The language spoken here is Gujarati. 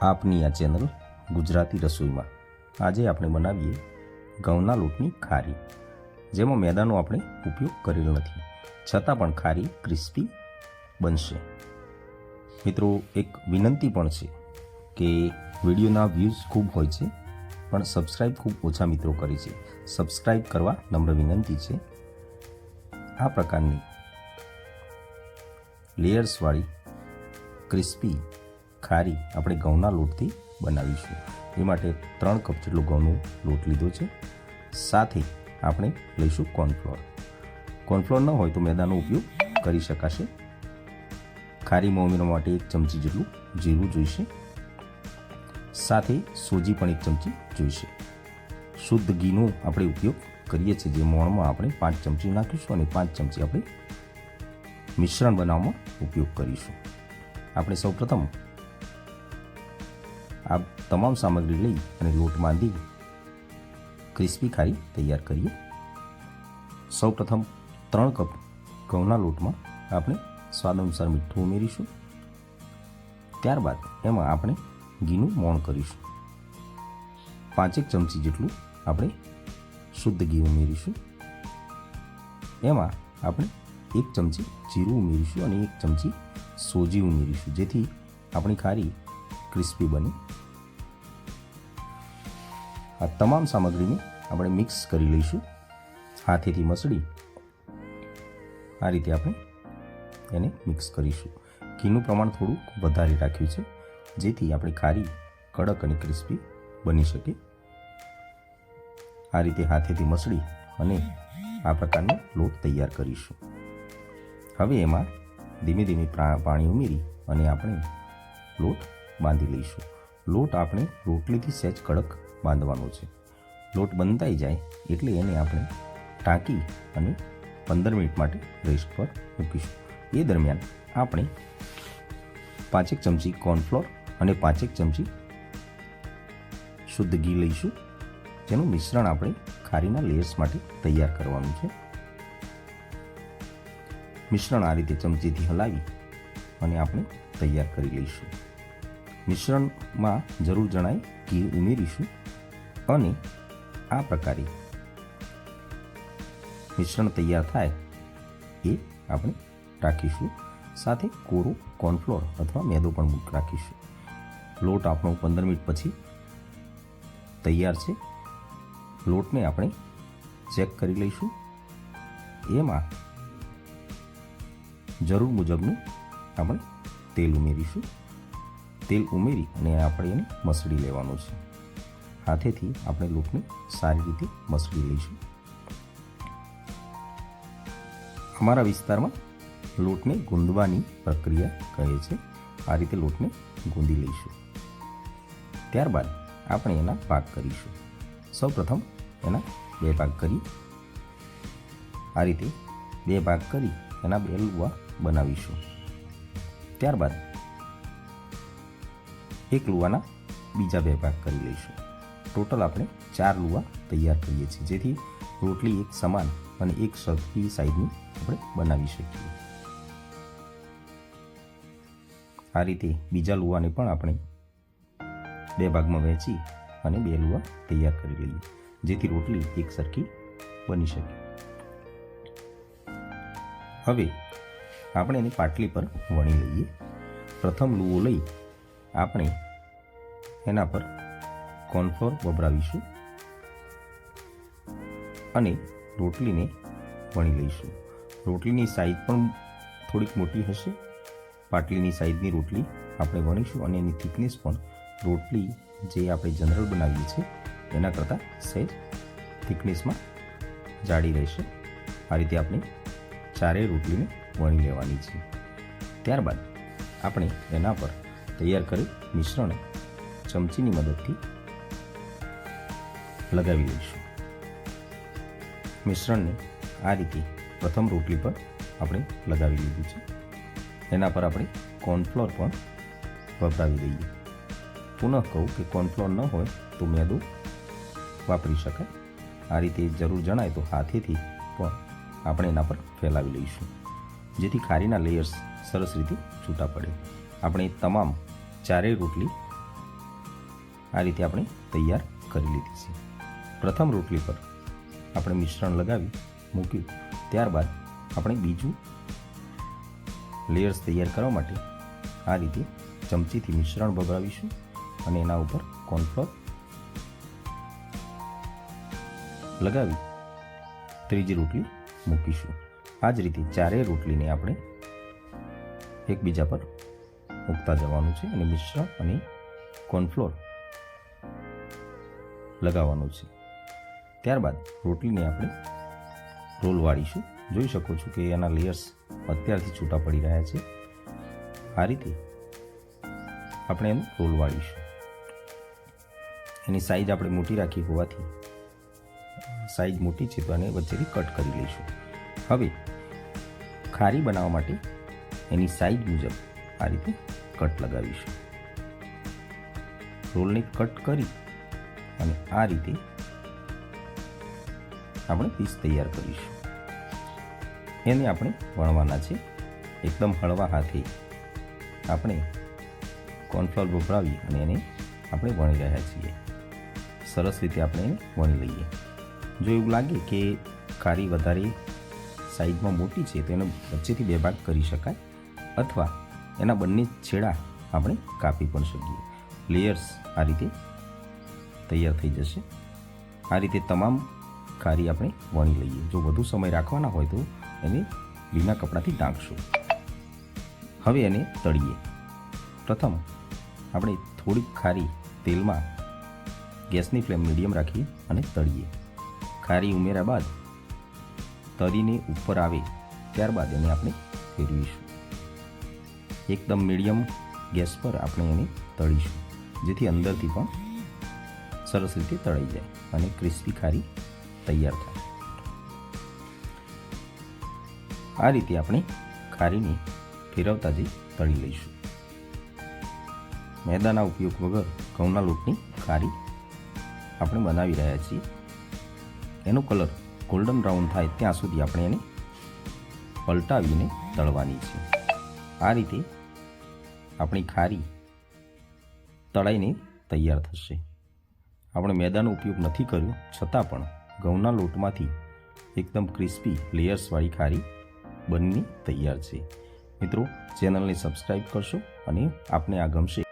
આપની આ ચેનલ ગુજરાતી રસોઈમાં. આજે આપણે બનાવીએ ઘઉંના લોટની ખારી, જેમાં મેદાનો આપણે ઉપયોગ કરેલો નથી. છતાં પણ ખારી ક્રિસ્પી બનશે. મિત્રો, એક વિનંતી પણ છે કે વિડીયોના વ્યૂઝ ખૂબ હોય છે, પણ સબસ્ક્રાઈબ ખૂબ ઓછા મિત્રો કરે છે. સબસ્ક્રાઈબ કરવા નમ્ર વિનંતી છે. આ પ્રકારની લેયર્સવાળી ક્રિસ્પી ખારી આપણે ઘઉંના લોટથી બનાવીશું. એ માટે ત્રણ કપ જેટલો ઘઉંનો લોટ લીધો છે. સાથે આપણે લઈશું કોર્નફ્લોર. કોર્નફ્લોર ન હોય તો મેદાનો ઉપયોગ કરી શકાશે. ખારીમાં ઉમેરવા માટે એક ચમચી જેટલું જીરું જોઈશે. સાથે સોજી પણ એક ચમચી જોઈશે. શુદ્ધ ઘીનો આપણે ઉપયોગ કરીએ છીએ. જે મોણમાં આપણે પાંચ ચમચી નાખીશું અને પાંચ ચમચી આપણે મિશ્રણ બનાવવામાં ઉપયોગ કરીશું. આપણે સૌપ્રથમ આ તમામ સામગ્રી લઈ અને લોટ બાંધી ક્રિસ્પી ખારી તૈયાર કરીએ. સૌપ્રથમ ત્રણ કપ ઘઉંના લોટમાં આપણે સ્વાદ અનુસાર મીઠું ઉમેરીશું. ત્યારબાદ એમાં આપણે ઘીનું મોણ કરીશું. પાંચેક ચમચી જેટલું આપણે શુદ્ધ ઘી ઉમેરીશું. એમાં આપણે એક ચમચી જીરું ઉમેરીશું અને એક ચમચી સોજી ઉમેરીશું, જેથી આપણી ખારી ક્રિસ્પી બને. આ તમામ સામગ્રીને આપણે મિક્સ કરી લઈશું. હાથેથી મસળી આ રીતે આપણે એને મિક્સ કરીશું. ઘીનું પ્રમાણ થોડું વધારે રાખ્યું છે, જેથી આપણી ખારી, કડક અને ક્રિસ્પી બની શકે. આ રીતે હાથેથી મસળી અને આ પ્રકારનો લોટ તૈયાર કરીશું. હવે એમાં ધીમે ધીમે પાણી ઉમેરી અને આપણે લોટ બાંધી લઈશું. લોટ આપણે રોટલીથી સહેજ કડક બાંધવાનો છે. લોટ બંધાઈ જાય એટલે એને આપણે ટાંકી અને પંદર મિનિટ માટે રેસ્ટ પર મૂકીશું. એ દરમિયાન આપણે પાંચેક ચમચી કોર્નફ્લોર અને પાંચેક ચમચી શુદ્ધ ઘી લઈશું. જેનું મિશ્રણ આપણે ખારીના લેયર્સ માટે તૈયાર કરવાનું છે. મિશ્રણ આ રીતે ચમચીથી હલાવી અને આપણે તૈયાર કરી લઈશું. મિશ્રણમાં જરૂર જણાય ઘી ઉમેરીશું. અને આ પ્રકારે મિશ્રણ તૈયાર થાય એ આપણે રાખીશું. સાથે કોરો કોર્નફ્લોર અથવા મેદો પણ રાખીશું. લોટ આપણો પંદર મિનિટ પછી તૈયાર છે. લોટને આપણે ચેક કરી લઈશું. એમાં જરૂર મુજબનું આપણે તેલ ઉમેરીશું. તેલ ઉમેરી અને આપણે એને મસળી લેવાનું છે. હાથેથી આપણે લોટને સારી રીતે મસળી લઈશું. અમારા વિસ્તારમાં લોટને ગૂંદવાની પ્રક્રિયા કહે છે. આ રીતે લોટને ગૂંદી લઈશું. ત્યારબાદ આપણે એના ભાગ કરીશું. સૌપ્રથમ એના બે ભાગ કરી આ રીતે બે ભાગ કરી એના બે લુવા બનાવીશું. ત્યારબાદ એક લુવાના બીજા બે ભાગ કરી લઈશું. ટોટલ આપણે ચાર લુવા તૈયાર કરીએ છીએ, જેથી રોટલી એક સમાન અને એક સરખી સાઈઝની આપણે બનાવી શકીએ. આ રીતે બીજા લુવાને પણ આપણે બે ભાગમાં વહેંચી અને બે લુવા તૈયાર કરી લઈએ, જેથી રોટલી એક સરખી બની શકે. હવે આપણે એની પાટલી પર વણી લઈએ. પ્રથમ લુવો લઈ આપણે એના પર કોર્નફ્લોર વપરાવીશું અને રોટલીને વણી લઈશું. રોટલીની સાઈઝ પણ થોડીક મોટી હશે. પાટલીની સાઈઝની રોટલી આપણે વણીશું અને એની થિકનેસ પણ રોટલી જે આપણે જનરલ બનાવીએ છીએ, એના કરતાં સહેજ થિકનેસમાં જાડી રહેશે. આ રીતે આપણે ચારેય રોટલીને વણી લેવાની છે. ત્યારબાદ આપણે એના પર તૈયાર કરેલ મિશ્રણ ચમચીની મદદથી લગાવી લઈશું મિશ્રણને આ રીતે પ્રથમ રોટલી પર આપણે લગાવી લીધું છે. એના પર આપણે કોર્નફ્લોર પણ વપરાવી દઈએ. પુનઃ કહું કે કોર્નફ્લોર ન હોય તો મેદો વાપરી શકાય. આ રીતે જરૂર જણાય તો હાથેથી પણ આપણે એના પર ફેલાવી લઈશું. જેથી ખારીના લેયર્સ સરસ રીતે છૂટા પડે. આપણે તમામ ચારેય રોટલી આ રીતે આપણે તૈયાર કરી લીધી છે. પ્રથમ રોટલી પર આપણે મિશ્રણ લગાવી મૂક્યું. ત્યારબાદ આપણે બીજું લેયર્સ તૈયાર કરવા માટે આ રીતે ચમચીથી મિશ્રણ ભગાવીશું અને એના ઉપર કોર્નફ્લોર લગાવી ત્રીજી રોટલી મૂકીશું. આ જ રીતે ચારેય રોટલીને આપણે એકબીજા પર મૂકતા જવાનું છે અને મિશ્રણ અને કોર્નફ્લોર લગાવવાનું છે. ત્યારબાદ રોટલીને આપણે રોલ વાળીશું. જોઈ શકો છો કે એના લેયર્સ અત્યારથી છૂટા પડી રહ્યા છે. આ રીતે આપણે એનું રોલ વાળીશું. એની સાઈઝ આપણે મોટી રાખી હોવાથી સાઈઝ મોટી છે તો આને વચ્ચેથી કટ કરી લઈશું. હવે ખારી બનાવવા માટે એની સાઈઝ મુજબ આ રીતે કટ લગાવીશું. રોલને કટ કરી અને આ રીતે આપણે પીસ તૈયાર કરીશું. એને આપણે વણવાના છે એકદમ હળવા હાથે આપણે કોર્નફ્લોર વપરાવી અને એને આપણે વણી રહ્યા છીએ. સરસ રીતે આપણે એને વણી લઈએ. જો એવું લાગે કે કારી વધારે સાઈઝમાં મોટી છે, તો એને વચ્ચેથી બે ભાગ કરી શકાય અથવા એના બંને છેડા આપણે કાપી પણ શકીએ. લેયર્સ આ રીતે તૈયાર થઈ જશે. આ રીતે તમામ કારી આપણે વણી લઈએ. જો વધુ સમય રાખવાના હોય તો એને લીના કપડાથી ઢાંકશું. હવે એને તળીએ. પ્રથમ આપણે થોડીક ખારી તેલમાં ગેસની ફ્લેમ મીડિયમ રાખી અને તળીએ. ખારી ઉમેર્યા બાદ તરીને ઉપર આવે ત્યારબાદ એને આપણે ફેરવીશું. એકદમ મીડિયમ ગેસ પર આપણે એને તળીશું, જેથી અંદરથી પણ સરસ રીતે તળાઈ જાય અને ક્રિસ્પી ખારી તૈયાર થાય. આ રીતે આપણે ખારીને ફેરવતા જઈ તળી લઈશું. મેદાના ઉપયોગ વગર ઘઉંના લોટની ખારી આપણે બનાવી રહ્યા છીએ. એનો કલર ગોલ્ડન બ્રાઉન થાય ત્યાં સુધી આપણે એને પલટાવીને તળવાની છે. આ રીતે આપણી ખારી તળાઈને તૈયાર થશે. આપણે મેદાનો ઉપયોગ નથી કર્યો, છતાં પણ ઘઉંના લોટમાંથી એકદમ ક્રિસ્પી લેયર્સવાળી ખારી બનીને તૈયાર છે. મિત્રો, ચેનલને સબસ્ક્રાઈબ કરશો અને આપને આ ગમશે